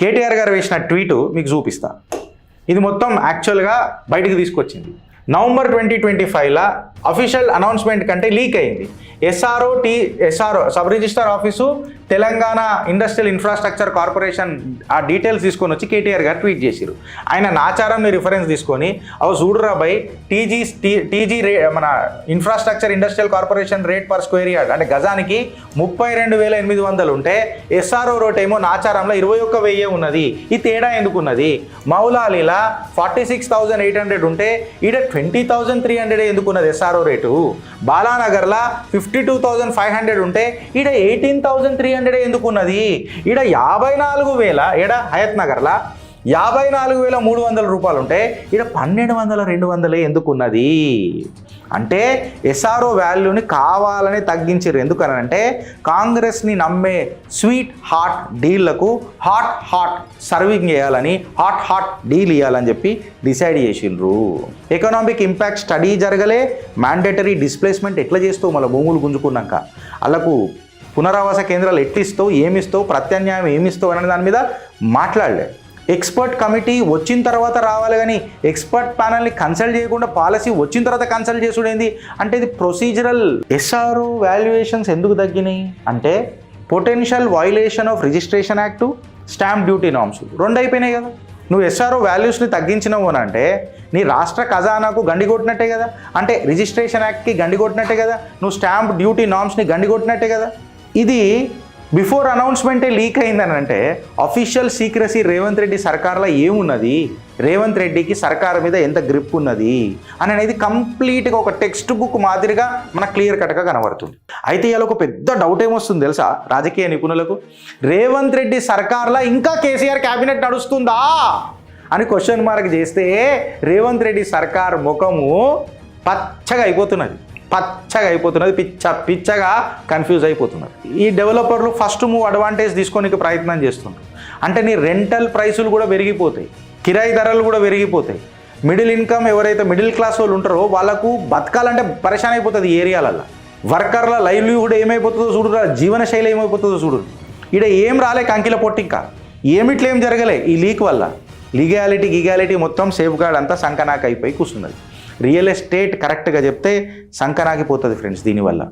కేటీఆర్ గారు వేసిన ట్వీటు మీకు చూపిస్తా. ఇది మొత్తం యాక్చువల్గా బయటకు తీసుకొచ్చింది. నవంబర్ ట్వంటీ ట్వంటీ ఫైవ్లో అఫీషియల్ అనౌన్స్మెంట్ కంటే లీక్ అయింది. SRO T SRO sub registrar office Telangana industrial infrastructure corporation ఆ డీటెయిల్స్ తీసుకొని వచ్చి కేటీఆర్ గారు ట్వీట్ చేశారు ఆయన నాచారాన్ని రిఫరెన్స్ తీసుకొని అవి చూడురా బై టీజీ టీజీ రే మన infrastructure industrial corporation rate per square yard అంటే గజానికి ముప్పై రెండు వేల ఎనిమిది వందలు ఉంటే ఎస్ఆర్ఓ రోడ్ ఏమో నాచారంలో ఇరవై ఒక్క వెయ్యి ఉన్నది. ఈ తేడా ఎందుకున్నది? మౌలాలీలా forty six thousand eight hundred ఉంటే ఈడ ట్వంటీ థౌజండ్ త్రీ హండ్రెడ్ ఎందుకున్నది SRO rate బాలానగర్లా fifty two thousand five hundred ఉంటే ఈడ ఎయిటీన్ థౌజండ్ త్రీ హండ్రెడ్ ఎందుకున్నది ఈడ యాభై నాలుగు వేల ఈడ హయత్ నగర్లా? యాభై నాలుగు వేల మూడు వందల రూపాయలు ఉంటే ఈడ పన్నెండు వందల రెండు వందలే ఎందుకున్నది అంటే ఎస్ఆర్ఓ వాల్యూని కావాలని తగ్గించారు ఎందుకనంటే కాంగ్రెస్ని నమ్మే స్వీట్ హాట్ డీళ్ళకు హాట్ హాట్ సర్వింగ్ చేయాలని హాట్ హాట్ డీల్ ఇవ్వాలని చెప్పి డిసైడ్ చేసిండ్రు ఎకనామిక్ ఇంపాక్ట్ స్టడీ జరగలే మ్యాండేటరీ డిస్ప్లేస్మెంట్ ఎట్లా చేస్తావు? మళ్ళీ భూములు గుంజుకున్నాక. వాళ్ళకు పునరావాస కేంద్రాలు ఎట్టిస్తావు ఏమిస్తావు ప్రత్యామ్నాయం ఏమిస్తావు అనే దాని మీద మాట్లాడలే. ఎక్స్పర్ట్ కమిటీ వచ్చిన తర్వాత రావాలి కానీ ఎక్స్పర్ట్ ప్యానల్ని కన్సల్ట్ చేయకుండా పాలసీ వచ్చిన తర్వాత కన్సల్ట్ చేసుడేంది? అంటే ఇది ప్రొసీజరల్ ఎస్ఆర్ఓ వాల్యుయేషన్స్ ఎందుకు తగ్గినాయి? అంటే potential violation of registration act stamp duty norms. రెండు అయిపోయినాయి కదా. నువ్వు ఎస్ఆర్ఓ వాల్యూస్ని తగ్గించినావు అని అంటే నీ రాష్ట్ర ఖజానాకు గండి కొట్టినట్టే కదా. అంటే రిజిస్ట్రేషన్ యాక్ట్కి గండి కొట్టినట్టే కదా. నువ్వు స్టాంప్ డ్యూటీ నామ్స్ని గండి కొట్టినట్టే కదా. ఇది బిఫోర్ అనౌన్స్మెంటే లీక్ అయిందని అంటే అఫీషియల్ సీక్రసీ రేవంత్ రెడ్డి సర్కార్లో ఏమున్నది? రేవంత్ రెడ్డికి సర్కార్ మీద ఎంత గ్రిప్ ఉన్నది? అని అనేది కంప్లీట్గా ఒక టెక్స్ట్ బుక్ మాదిరిగా మనకు క్లియర్ కట్గా కనబడుతుంది. అయితే ఇలా ఒక పెద్ద డౌట్ ఏమొస్తుంది తెలుసా? రాజకీయ నిపుణులకు రేవంత్ రెడ్డి సర్కార్లో ఇంకా కేసీఆర్ క్యాబినెట్ నడుస్తుందా? అని క్వశ్చన్ మార్క్ చేస్తే రేవంత్ రెడ్డి సర్కార్ ముఖము పచ్చగా అయిపోతున్నది. పచ్చగా అయిపోతున్నది పిచ్చ పిచ్చగా కన్ఫ్యూజ్ అయిపోతున్నది. ఈ డెవలపర్లు ఫస్ట్ మూవ్ అడ్వాంటేజ్ తీసుకోనికి ప్రయత్నం చేస్తున్నారు అంటే నీ రెంటల్ ప్రైసులు కూడా పెరిగిపోతాయి కిరాయి ధరలు కూడా పెరిగిపోతాయి. మిడిల్ ఇన్కమ్ ఎవరైతే మిడిల్ క్లాస్ వాళ్ళు ఉంటారో వాళ్ళకు బతకాలంటే పరేషాన్ అయిపోతుంది ఈ ఏరియాలలో వర్కర్ల లైవ్లీహుడ్ ఏమైపోతుందో చూడురా జీవన శైలి ఏమైపోతుందో చూడు ఇక్కడ ఏం రాలే కంకిల పొట్టి ఇంకా. ఏమిట్లేం ఏం జరగలే ఈ లీక్ వల్ల. లీగాలిటీ గిగాలిటీ మొత్తం సేఫ్ గార్డ్ అంతా సంకనాక అయిపోయి కూర్చున్నది. రియల్ ఎస్టేట్ కరెక్ట్గా చెప్తే సంకరాగిపోతుంది ఫ్రెండ్స్ దీనివల్ల.